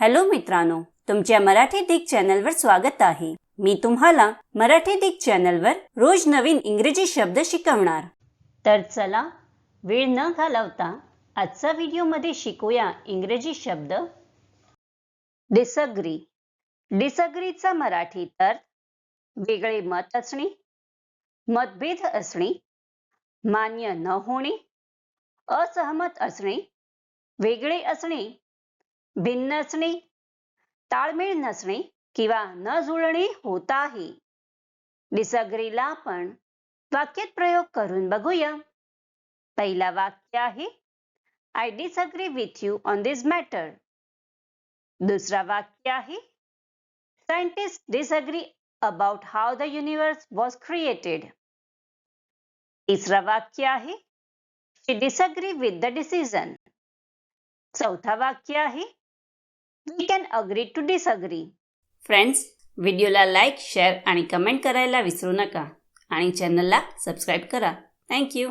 Hello मित्रांनो तुमच्या मराठी दिग चॅनलवर स्वागत आहे. मी तुम्हाला मराठी दिग चॅनलवर रोज नवीन इंग्रजी शब्द शिकवणार. तर चला वेळ न घालवता आजचा व्हिडिओमध्ये शिकूया इंग्रजी शब्द. डिसअग्री. डिसअग्रीचा मराठी तर वेगळे मत असणे मतभेद असणे मान्य न होणे असहमत असणे वेगळे असणे भिन्न असणे ताळमेळ नसणे किंवा न जुळणे होत आहे डिसअग्रीला आपण वाक्यात प्रयोग करून बघूया. पहिला वाक्य आहे I disagree with you on this matter दुसरा वाक्य आहे scientist disagree about how the universe was created तिसरा वाक्य आहे she disagree with the decision चौथा वाक्य आहे we can agree to disagree friends व्हिडिओला लाईक शेअर आणि कमेंट करायला विसरू नका. आणि चॅनलला सबस्क्राईब करा. थँक्यू